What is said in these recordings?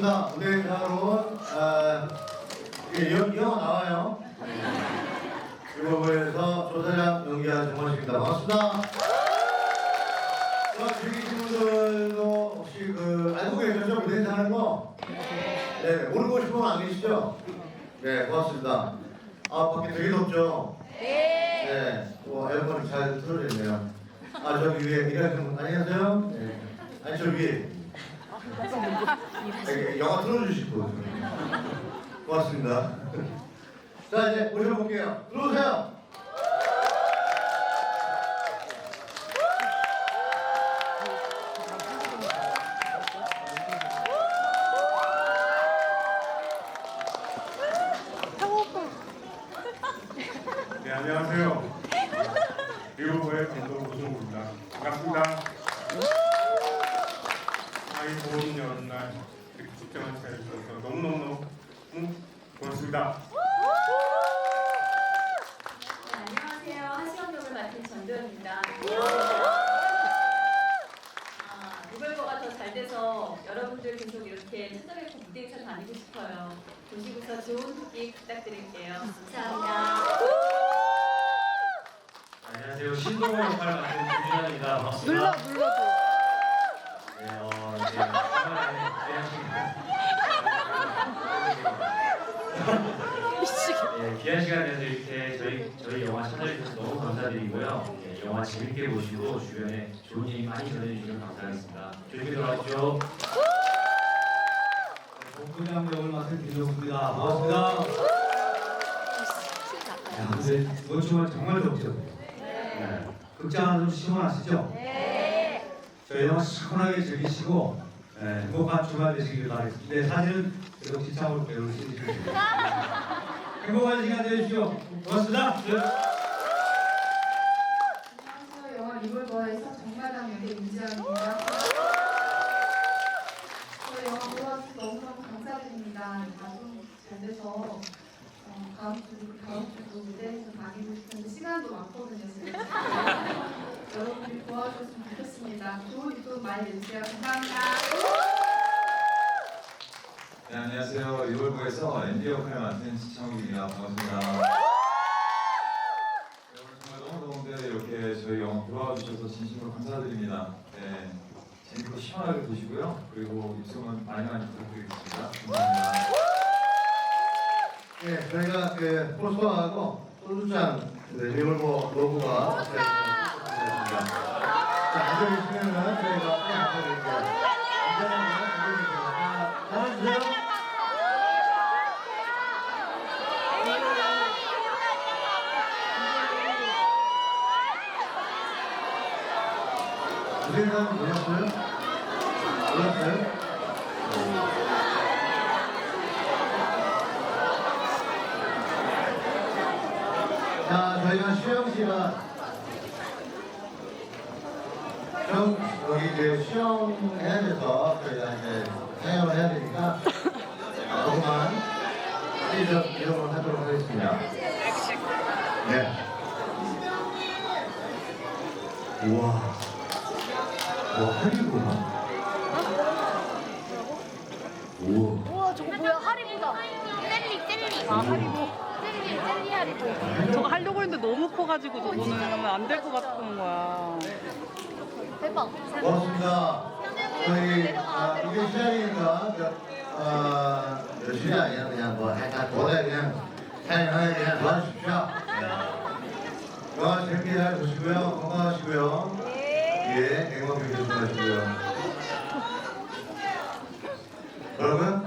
반갑습니다. 무대 사로 아, 예, 영, 영화 나와요. 유튜브에서 조사장 연기한 정원식입니다. 반갑습니다. 저 여기 계신 분들도 혹시 그 알고 계셨죠? 무대 사는 거? 네, 모르고 분안 계시죠? 네, 고맙습니다. 아, 밖에 되게 덥죠? 네, 뭐 에어컨이 잘 틀어져 있네요. 아, 저기 위에 일하시는 분, 안녕하세요? 네. 아니, 저 위에. 네, 영화 틀어주실 분. 고맙습니다. 자, 이제 모셔볼게요. 들어오세요. 네, 안녕하세요. 리오브의 감독 오승우입니다. 반갑습니다. 아이 좋은 여름날 이렇게 직장을 찾아주셔서 너무너무 음, 고맙습니다. 네, 안녕하세요. 하시원 역을 맡은 전도연입니다. 아, 노벨버가 더 잘 돼서 여러분들 계속 이렇게 찾아뵙고 무대에서 다니고 싶어요. 보시고서 좋은 후기 부탁드릴게요. 감사합니다. 안녕하세요. 신동호 역할 맡은 김준환입니다. 반갑습니다. 눌러, 눌러도. 네, 어, 이제 카메라에 네, 귀한 시간 내서 이렇게 저희 저희 영화 찾아주셔서 너무 감사드리고요. 네, 영화 재밌게 보시고 주변에 좋은 얘기 많이 전해주시면 감사하겠습니다. 조심히 돌아가십시오. 본부장 역을 맡은 김정수입니다. 반갑습니다. 야, 근데 이번 주말 정말 덥죠? 네. 극장 좀 시원하시죠? 네. 저희 영화 시원하게 즐기시고 네, 행복한 주말 되시길 바라겠습니다. 네, 사진은 계속 시참으로 배우를 신으시면 행복한 시간 되십시오. 고맙습니다. 네. 안녕하세요. 영화 리볼버에서 임지영입니다. 저희 영화 보러와주셔서 너무너무 감사드립니다. 나좀 잘 돼서 어, 다음 주, 다음 주도 무대에서 다니고 싶은데 시간도 많거든요. 여러분들이 도와주셨으면 좋겠습니다. 좋은 유튜브 많이 내주세요. 감사합니다. 네, 안녕하세요. 리볼브에서 앤디 역할을 맡은 시창욱입니다. 반갑습니다. 네, 오늘 정말 너무 더운데 이렇게 보러 주셔서 진심으로 감사드립니다. 네, 재밌고 시원하게 보시고요. 그리고 입소문 많이 많이 부탁드리겠습니다. 감사합니다. 예, 저희가 그 포스터하고 소주잔 네, 리볼버 로고가 되었습니다. 자, 앉아 계시면은 저희가 빨리 앉아드릴게요. 앉아계시면 앉아계시면 자, 앉아주세요. 무슨 사람 몰랐어요? 몰랐어요? 자, 저희가 수영 시간 수영, 여기 이제 수영해야 돼서 저희가 이제 사용을 해야 되니까 조금만 시좀 이용을 하도록 하겠습니다. 네. 우와. 와, 우와. 우와 저거 뭐야 하리보다 젤리 젤리 아 하리보 젤리 젤리 하리보 저거 하려고 했는데 너무 커가지고 저거는 안 될 것 같은 거야. 대박 고맙습니다. 저희 아, 이게 시작이니까 그, 어, 열심히 아니야 그냥 뭐 약간 보다 그냥 사용하게 그냥 도와주십시오. 네. 영화 재밌게 잘 보시고요. 건강하시고요. 예, 행복하게 조심하시고요. 여러분,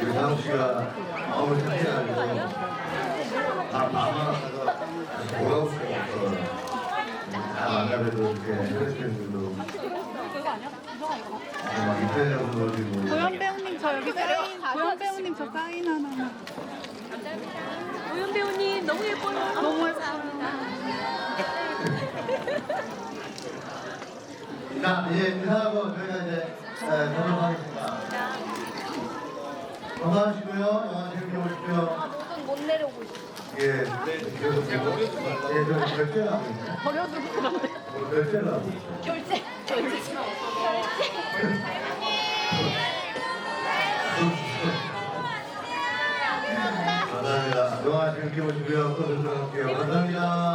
우리 다음 씨가 마음을 상해가지고 다 마마가서 돌아올 수가 없어. 다 만나봬도 이렇게 이거. 어, 이태리하고 지금. 고현 배우님 저 여기 사인. 고현 배우님 저 사인 하나만. 오연 배우님 너무 예뻐요. 너무 자, 이제 인사하고 저희가 이제 네, 전화하겠습니다. 건강하시고요. 영화 재밌게 보십시오. 너는 못 내려오고 있어. 예, 네. 예, 저 결제를 하고 있어요. 버려주고 그러는데. 뭐 결제를 하고 있어요. 결제. 결제. 감사합니다. 영화 재밌게 보시고요. 또 뵙도록 할게요. 감사합니다.